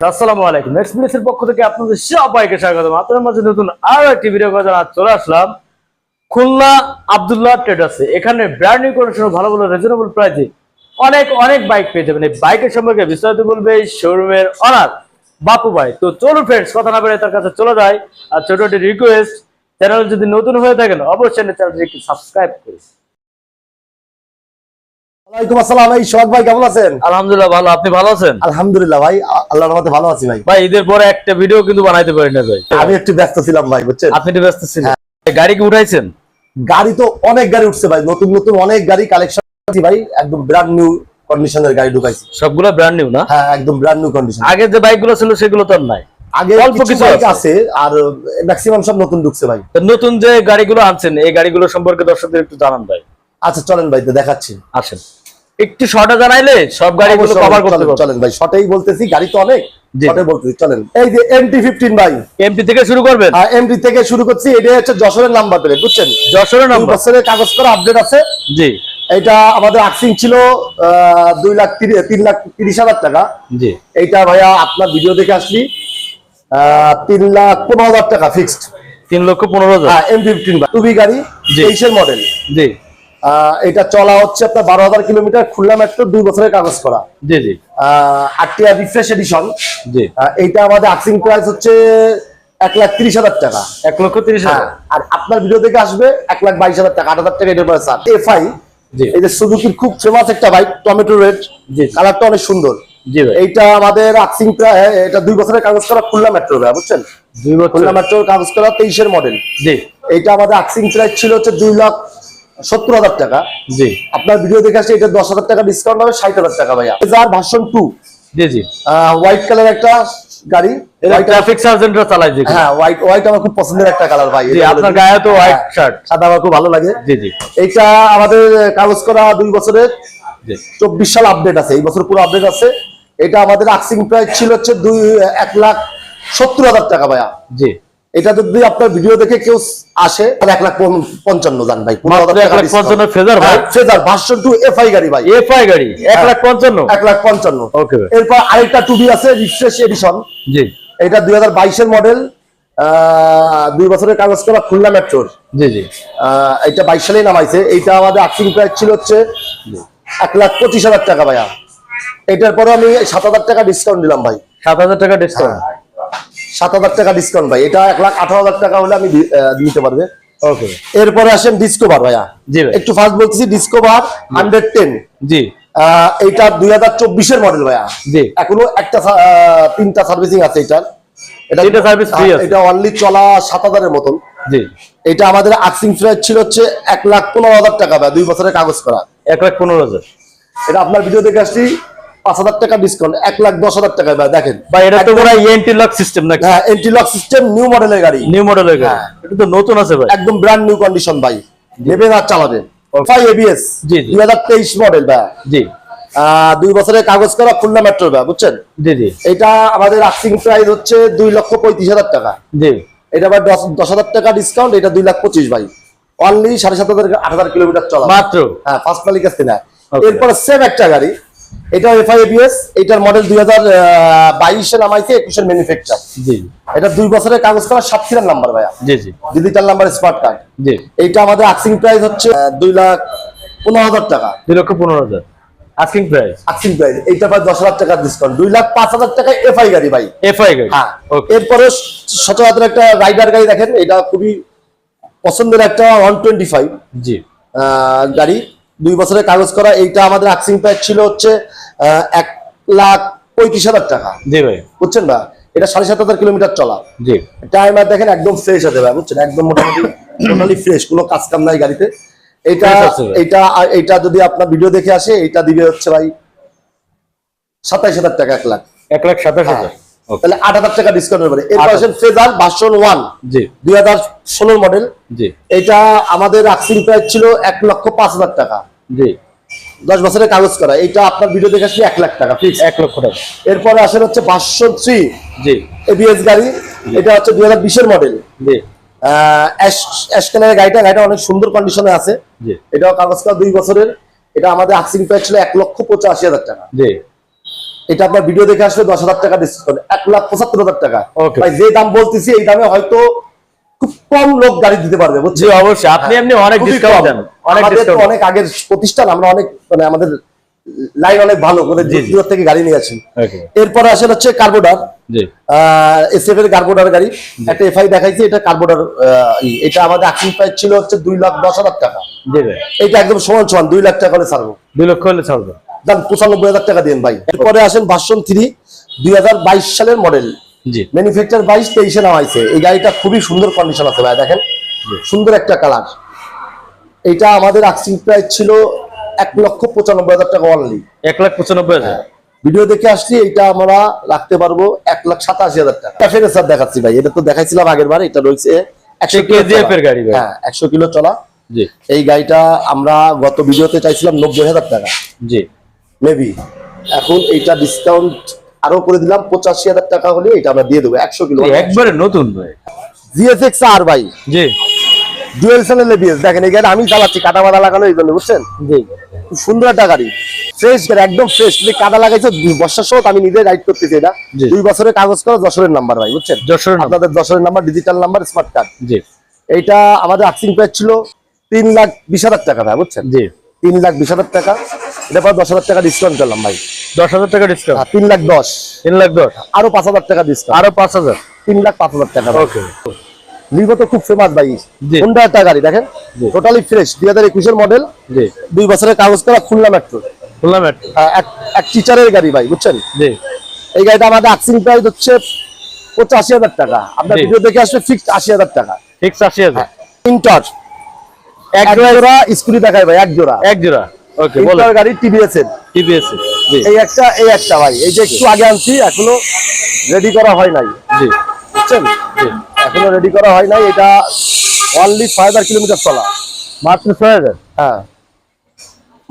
আসসালামু পক্ষ থেকে মাঝে নতুন আরও একটি ভিডিও চলে আসলাম। খুলনা এখানে ভালো ভালো রিজনেবল অনেক অনেক বাইক পেয়ে বাইকের সম্পর্কে বলবে শোরুমের অনার বাপু ভাই। তো চলুন ফ্রেন্ডস কথা না বেড়ে তার কাছে চলে যায় আর ছোট একটি রিকোয়েস্ট চ্যানেল যদি নতুন হয়ে থাকেন, অবশ্যই চ্যানেলটি সাবস্ক্রাইব করুন ওয়ালাইকুম আসসালাম। ভাই সোহাগ ভাই কেমন আছেন? আলহামদুলিল্লাহ ভালো। আপনি ভালো আছেন? আলহামদুলিল্লাহ ভাই আল্লাহর রহমতে ভালো আছি ভাই। ভাই ঈদের পরে একটা ভিডিও কিন্তু বানাইতে পারি না ভাই। আমি একটু ব্যস্ত ছিলাম ভাই বুঝছেন? আপনি তো ব্যস্ত ছিলেন। গাড়ি কি উঠাইছেন? গাড়ি তো অনেক গাড়ি উঠছে ভাই নতুন নতুন অনেক গাড়ি কালেকশন ভাই একদম ব্র্যান্ড নিউ কন্ডিশনের গাড়ি ঢুকাইছি। সবগুলো ব্র্যান্ড নিউ না? হ্যাঁ একদম ব্র্যান্ড নিউ কন্ডিশন আগে যে বাইকগুলো ছিল সেগুলো তো আর নাই। আগে অল্প কিছু। আছে। আর ম্যাক্সিমাম সব নতুন ঢুকছে ভাই। নতুন যে গাড়িগুলো আনছেন এই গাড়িগুলো সম্পর্কে দর্শকদের একটু জানান ভাই। আচ্ছা চলেন ভাই দেখাচ্ছি। আসেন। একটু শর্টে জানাইলে সব গাড়িগুলো কভার করতে পারব চলেন ভাই শর্টেই বলতেছি গাড়ি তো অনেক শর্টে বলতেছি চলেন। এই যে এমটি ফিফটিন ভাই। এমপি থেকে শুরু করবেন? এমটি থেকে শুরু করছি এটা হচ্ছে যশোরের নাম্বার প্লেট বুঝছেন? যশোরের নাম্বার বছরের কাগজ করা আপডেট আছে। জি। এটা আমাদের আক্সিং ছিল দুই লাখ তিন লাখ তিরিশ হাজার টাকা। জি। এইটা ভাইয়া আপনার ভিডিও দেখে আসলি। আহ, তিন লাখ পনেরো হাজার টাকা ফিক্সড তিন লক্ষ পনেরো হাজার। হ্যাঁ এম ফিফটিন টুবি গাড়ি। তেইশের মডেল জি। এটা চলা হচ্ছে আপনার বারো হাজার কিলোমিটার খুলনা মেট্রো দুই বছরের কাগজ করা। জি জি। আটটিয়া রিফ্রেশ এডিশন জি। এইটা আমাদের আক্সিং প্রাইস হচ্ছে এক লাখ তিরিশ হাজার টাকা। এক লক্ষ তিরিশ হ্যাঁ হাজার আর আপনার ভিডিও দেখে আসবে এক লাখ বাইশ হাজার টাকা আট হাজার টাকা এটার পরে স্যার এফআই এই যে সুজুকির খুব ফেমাস একটা বাইক টমেটো রেড জি। কালারটা অনেক সুন্দর। জি এইটা আমাদের আক্সিং প্রায় এটা দুই বছরের কাগজ করা খুলনা মেট্রো ভাই বুঝছেন? দুই বছর। খুলনা মেট্রোর কাগজ করা তেইশের মডেল জি। এইটা আমাদের আক্সিং প্রাইস ছিল হচ্ছে দুই লাখ সত্তর হাজার টাকা। জি। আপনার ভিডিও দেখে আসলে এটা দশ হাজার টাকা ডিসকাউন্ট হবে ষাট হাজার টাকা ভাইয়া। যার ভার্সন টু জি জি। হোয়াইট কালার একটা গাড়ি ট্রাফিক সার্জেন্টরা চালাই যে হ্যাঁ হোয়াইট হোয়াইট আমার খুব পছন্দের একটা কালার ভাই জি আপনার গায়ে তো হোয়াইট হ্যাঁ, শার্ট সাদা আমার খুব ভালো লাগে। জি জি। এইটা আমাদের কাগজ করা দুই বছরের। চব্বিশ সাল আপডেট আছে এই বছর পুরো আপডেট আছে। এটা আমাদের আক্সিং প্রাইস ছিল হচ্ছে দুই এক লাখ সত্তর হাজার টাকা ভাইয়া। জি। এটা যদি আপনার ভিডিও দেখে কেউ আসে তাহলে এক লাখ পঞ্চ- পঞ্চান্ন জান ভাই। এক ফেজার ভাই? হ্যাঁ, ফেজার ভার্সন টু এফআই গাড়ি ভাই। এফআই গাড়ি এক হ্যাঁ। লাখ পঞ্চান্ন? এক লাখ পঞ্চান্ন। ওকে এরপর আরেকটা টুবি আছে রিফ্রেশ এডিশন জি। এটা দুই হাজার বাইশের মডেল দুই বছরের কাগজ করা খুলনা মেট্রোর জি জি। এটা বাইশ সালেই নামাইছে। এইটা আমাদের আক্সিং প্রাইস ছিল হচ্ছে এক লাখ পঁচিশ হাজার টাকা ভাইয়া। এটার পরে আমি সাত হাজার টাকা ডিসকাউন্ট দিলাম ভাই। সাত হাজার টাকা ডিসকাউন্ট সাত হাজার টাকা ডিসকাউন্ট ভাই। এটা এক লাখ আঠারো হাজার টাকা হলে আমি দিতে পারবে। ওকে এরপরে আসেন ডিসকোভার ভাইয়া। জি একটু ফার্স্ট বলতেছি ডিসকোভার হান্ড্রেড টেন জি। এইটা দুই হাজার চব্বিশের মডেল ভাইয়া। জি। এখনও একটা তিনটা সার্ভিসিং আছে এটার। এটা free আছে। এটা অনলি চলা মতন। জি। এটা আমাদের আক্সিং প্রাইস ছিল হচ্ছে লাখ পনেরো হাজার টাকা ভাই দুই বছরের কাগজ করা। এক লাখ পনেরো হাজার। এটা আপনার ভিডিও দেখে আসছি। পাঁচ হাজার টাকা ডিসকাউন্ট এক লাখ দশ হাজার টাকা ভাই দেখেন। ভাই এটা তো লক সিস্টেম নাকি? হ্যাঁ এন্টিলক সিস্টেম নিউ মডেলের গাড়ি। নিউ মডেলের গাড়ি। হ্যাঁ। এটা তো নতুন আছে ভাই। একদম ব্র্যান্ড নিউ কন্ডিশন ভাই। নেবেন আর চালাবেন। Okay. এবিএস জি, জি। দুই হাজার তেইশ মডেল ভাই। জি। দুই বছরের কাগজ করা খুলনা মেট্রো ভাই বুঝছেন? জি জি। এটা আমাদের আক্সিং প্রাইস হচ্ছে দুই লক্ষ পঁয়ত্রিশ হাজার টাকা। জি। এটা দশ দশ হাজার টাকা ডিসকাউন্ট এটা দুই লাখ পঁচিশ ভাই। অনলি সাড়ে সাত হাজার আট হাজার কিলোমিটার চলা। মাত্র? হ্যাঁ ফার্স্ট মালিক আসতে না। এরপরে সেম একটা গাড়ি। এটা এফআই এবিএস এটার মডেল দুই হাজার বাইশে নামাইছে একুশের ম্যানুফ্যাকচার জি। এটা দুই বছরের কাগজ করা সাতক্ষীরার নাম্বার ভাইয়া। জি জি। ডিজিটাল নাম্বার স্মার্ট কার্ড জি। এইটা আমাদের আক্সিং প্রাইস হচ্ছে দুই লাখ পনেরো হাজার টাকা। দুই লক্ষ পনেরো হাজার। আস্কিং প্রাইস এইটা ভাই দশ হাজার টাকা ডিসকাউন্ট দুই লাখ পাঁচ হাজার টাকা এফআই গাড়ি ভাই। এফআই গাড়ি। হ্যাঁ। এরপরে সচরাচর একটা রাইডার গাড়ি দেখেন এটা খুবই পছন্দের একটা ওয়ান টোয়েন্টি ফাইভ জি গাড়ি। দুই বছরের কাগজ করা এইটা আমাদের আক্সিং প্রাইস ছিল হচ্ছে এক লাখ পঁয়ত্রিশ হাজার টাকা। জি ভাই। বুঝছেন না এটা সাড়ে সাত হাজার কিলোমিটার চলা। জি। টাইমার দেখেন একদম ফ্রেশ আছে ভাই বুঝছেন? একদম মোটামুটি টোটালি ফ্রেশ কোনো কাজ কাম নাই গাড়িতে। এটা ভাই। এটা এটা যদি আপনার ভিডিও দেখে আসে এটা দিবে হচ্ছে ভাই সাতাইশ হাজার টাকা এক লাখ। এক লাখ সাতাশ হাজার। ওকে তাহলে আট হাজার টাকা ডিসকাউন্ট হবে এরপর আসেন ফেজার ভার্সন ওয়ান জি। দুই হাজার ষোলোর মডেল জি। এটা আমাদের আক্সিং প্রাইস ছিল এক লক্ষ পাঁচ হাজার টাকা। জি। দশ বছরের কাগজ করা। এইটা আপনার ভিডিও দেখে আসলে এক লাখ টাকা ফিক্স এক লক্ষ টাকা। এরপরে আসেন হচ্ছে ভার্সন থ্রি জি। এবিএস গাড়ি। এটা হচ্ছে দুই হাজার বিশের মডেল জি। গাড়িটা। গাড়িটা অনেক সুন্দর কন্ডিশনে আছে। এটাও কাগজ করা দুই বছরের। এটা আমাদের আক্সিং প্রাইস ছিল এক লক্ষ পঁচাশি হাজার টাকা। জি। এটা আপনার ভিডিও দেখে আসলে দশ হাজার টাকা ডিসকাউন্ট এক লাখ পঁচাত্তর হাজার টাকা। ভাই যে দাম বলতেছি এই দামে হয়তো খুব কম লোক গাড়ি দিতে পারবে জি বুঝছেন অবশ্যই। আপনি এমনি অনেক ডিসকাউন্ট দেন অনেক আমাদের ডিসকাউন্ট অনেক আগের প্রতিষ্ঠান আমরা অনেক মানে আমাদের লাইন অনেক ভালো মানে। দূর থেকে গাড়ি নিয়ে আসি ওকে এরপরে আসেন হচ্ছে কার্বোডার এসএফ এর কার্বোডার গাড়ি। একটা এফআই দেখাইছি এটা কার্বোডার এটা আমাদের আকিম প্রাইস ছিল হচ্ছে দুই লাখ দশ হাজার টাকা। এটা একদম সমান সমান দুই লাখ টাকা করে ছাড়বো। দুই লক্ষ হলে ছাড়বো। দাম পঁচানব্বই হাজার টাকা দিন ভাই। এরপরে আসেন ভার্সন থ্রি দুই হাজার বাইশ সালের মডেল জি। ম্যানুফ্যাকচার বাইশ তেইশে নামাইছে। এই গাড়িটা খুবই সুন্দর কন্ডিশন আছে ভাই দেখেন। সুন্দর একটা কালার এটা আমাদের আক্সিং প্রাইস ছিল এক লক্ষ পঁচানব্বই হাজার টাকা অনলি এক লাখ পঁচানব্বই হাজার। ভিডিও দেখে আসছি এটা আমরা রাখতে পারব এক লাখ সাতাশি হাজার টাকা। ফেরে স্যার দেখাচ্ছি ভাই এটা তো দেখাইছিলাম আগের বার এটা রয়েছে একশো KGF গাড়ি হ্যাঁ একশো কিলো চলা। এই গাড়িটা আমরা গত ভিডিওতে চাইছিলাম নব্বই হাজার টাকা। জি। মেবি এখন এইটা ডিসকাউন্ট আরও করে দিলাম পঁচাশি হাজার টাকা হলে এটা আমরা দিয়ে দেবো একশো কিলো। একবারে নতুন ভাই। জিএসএক্স আর ভাই। জি। ডুয়েল চ্যানেল এবিএস দেখেন এই গাড়ি আমি চালাচ্ছি কাটা বাদা লাগানো এই জন্য বুঝছেন? জি। খুব সুন্দর একটা গাড়ি। ফ্রেশ গাড়ি একদম ফ্রেশ তুমি কাদা লাগাইছো বর্ষার সময় আমি নিজে রাইড করতেছি এটা। দুই বছরের কাগজ করা যশোরের নাম্বার ভাই বুঝছেন? যশোরের। আপনাদের যশোরের number digital number smart card জি। এইটা আমাদের আক্সিং প্রাইস ছিল তিন লাখ বিশ হাজার টাকা ভাই বুঝছেন? জি। তিন লাখ বিশ হাজার টাকা। এটা পর দশ হাজার টাকা ডিসকাউন্ট করলাম ভাই। দশ হাজার টাকা ডিসকাউন্ট হ্যাঁ, তিন লাখ দশ। তিন লাখ দশ? আরও পাঁচ হাজার টাকা ডিসকাউন্ট আরও পাঁচ হাজার? তিন লাখ পাঁচ হাজার টাকা ওকে লিভো তো খুব ফেমাস ভাই। হোন্ডা একটা গাড়ি দেখেন। টোটালি ফ্রেশ দুই হাজার একুশের মডেল দুই বছরের কাগজ করা খুলনা মেট্রো খুলনা মেট্রো এক টিচারের গাড়ি ভাই বুঝছেন? এই গাড়িটা আমাদের আক্সিং প্রাইস হচ্ছে পঁচাশি হাজার টাকা। আপনার ভিডিও দেখে আসবে ফিক্সড আশি হাজার টাকা। ফিক্স আশি হাজার। ইন্টার এক জোড়া স্কুটি দেখায় ভাই এক জোড়া। এক জোড়া। ওকে বলো গাড়ি টিভিএস এর। টিভিএস জি। এই একটা এই একটা ভাই এই যে একটু আগে আনছি এখনও রেডি করা হয় নাই। জি। বুঝছেন? এখনও রেডি করা হয় নাই এটা অনলি ছয় হাজার কিলোমিটার চলা। মাত্র ছয় হাজার হ্যাঁ।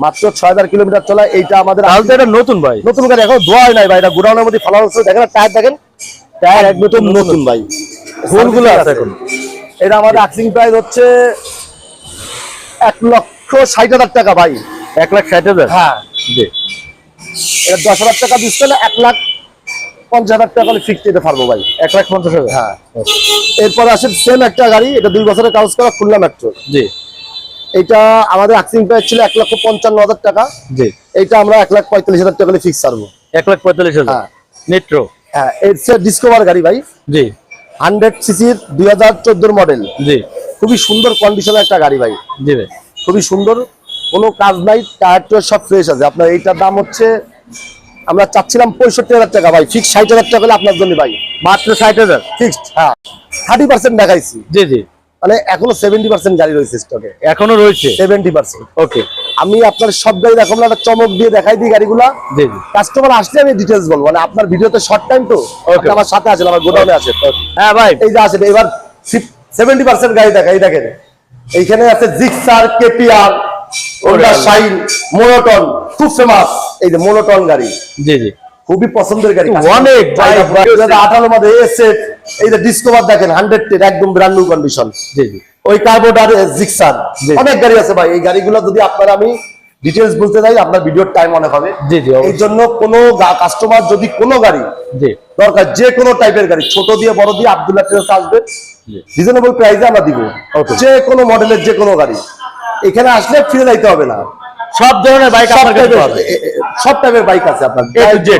মাত্র ছয় হাজার কিলোমিটার চলা এইটা আমাদের তাহলে তো এটা নতুন ভাই। নতুন গাড়ি এখন ধোয়া হয় নাই ভাই এটা গোডাউনের মধ্যে ফেলা হচ্ছে দেখেন টায়ার দেখেন? টায়ার একদম নতুন ভাই। ফুলগুলো আছে এখন। এটা আমাদের আক্সিং প্রাইস হচ্ছে এক লক্ষ ষাট হাজার টাকা ভাই। এক লাখ ষাট হাজার? হ্যাঁ। জি। এটা দশ হাজার টাকা দিচ্ছে না এক লাখ পঞ্চাশ হাজার টাকা ফিক্সড দিতে পারব ভাই। এক লাখ পঞ্চাশ হাজার? হ্যাঁ। এরপর আসে সেম একটা গাড়ি এটা দুই বছরের কাগজ করা খুলনা মেট্রো জি। এটা আমাদের আক্সিং প্রাইস ছিল এক লক্ষ পঞ্চান্ন হাজার টাকা। জি। আমরা এক লাখ পঁয়তাল্লিশ হাজার টাকা ফিক্স ছাড়বো। এক লাখ পঁয়তাল্লিশ হাজার? হ্যাঁ। নিট্রো হ্যাঁ এটা ডিসকভার গাড়ি ভাই। জি। হান্ড্রেড সিসির দুই হাজার চোদ্দোর মডেল জি। খুবই সুন্দর কন্ডিশনের একটা গাড়ি ভাই। জি ভাই। খুবই সুন্দর কোনো কাজ নাই টায়ার টায়ার সব ফ্রেশ আছে। আপনার এইটার দাম হচ্ছে আমরা চাচ্ছিলাম পঁয়ষট্টি হাজার টাকা ভাই ফিক্স ষাট হাজার টাকা হলে আপনার জন্য ভাই। মাত্র ষাট হাজার? ফিক্সড হ্যাঁ। থার্টি পার্সেন্ট দেখাইছি। জি জি। মানে এখনও সেভেন্টি পার্সেন্ট গাড়ি রয়েছে স্টকে এখনও রয়েছে? সেভেন্টি পার্সেন্ট ওকে আমি আপনার সব গাড়ি দেখাবো একটা চমক দিয়ে দেখাই দিই গাড়িগুলা। জি জি। কাস্টমার আসলে আমি ডিটেলস বলব মানে আপনার ভিডিওতে শর্ট টাইম তো। আমার সাথে আছেন আমার গোডাউনে আছে হ্যাঁ ভাই। এই যে আছেন এবার সেভেন্টি পার্সেন্ট গাড়ি দেখা এই দেখেন। এইখানে আছে Gixxer KPR Honda Shine monotone খুব ফেমাস এই যে মোনোটন গাড়ি। জি জি। খুবই পছন্দের গাড়ি। অনেক। আঠারো মধ্যে এসে এই যে ডিসকভার দেখেন হান্ড্রেড টেন একদম ব্র্যান্ড নিউ কন্ডিশন জি জি। ওই কার্বোডার জিক্সার অনেক গাড়ি আছে ভাই। এই গাড়িগুলো যদি আপনার আমি ডিটেলস বলতে যাই আপনার ভিডিওর টাইম অনেক হবে। এই জন্য কোনো কাস্টমার যদি কোনো গাড়ি দরকার যে কোনো টাইপের গাড়ি ছোট দিয়ে বড় দিয়ে আব্দুল্লাহ ট্রেস আসবে রিজনেবল প্রাইসে আমরা দিব. যে কোনো মডেলের যে কোনো গাড়ি। এখানে আসলে ফিরে যাইতে হবে না। সব ধরনের বাইক সব টাইপের বাইক আছে আপনার। যে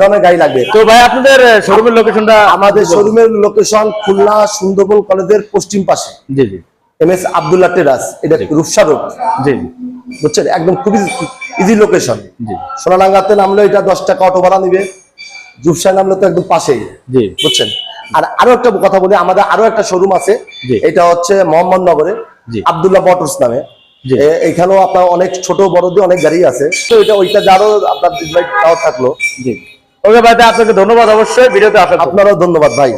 ধরনের গাড়ি লাগবে। তো ভাই আপনাদের শোরুমের লোকেশনটা আমাদের শোরুমের লোকেশন খুলনা সুন্দরবন কলেজের পশ্চিম পাশে। জি জি। এম এস আবদুল্লাহ টেরাস এটা রূপসা রোড। জি জি। বুঝছেন? একদম খুবই ইজি লোকেশন সোনাডাঙ্গাতে নামলে এটা দশ টাকা অটো ভাড়া নিবে। জুবসায় নামলে তো একদম পাশেই। বুঝছেন? আর আরও একটা কথা বলি আমাদের আরও একটা শোরুম আছে। এটা হচ্ছে মোহাম্মদনগরে জি। আবদুল্লাহ মোটরস নামে। এখানেও আপনার অনেক ছোট বড় দিয়ে অনেক গাড়ি আছে। তো এটা ওইটা যারও আপনার থাকল। জি। ওকে ভাই আপনাকে ধন্যবাদ অবশ্যই। ভিডিওতে আপনারও ধন্যবাদ ভাই।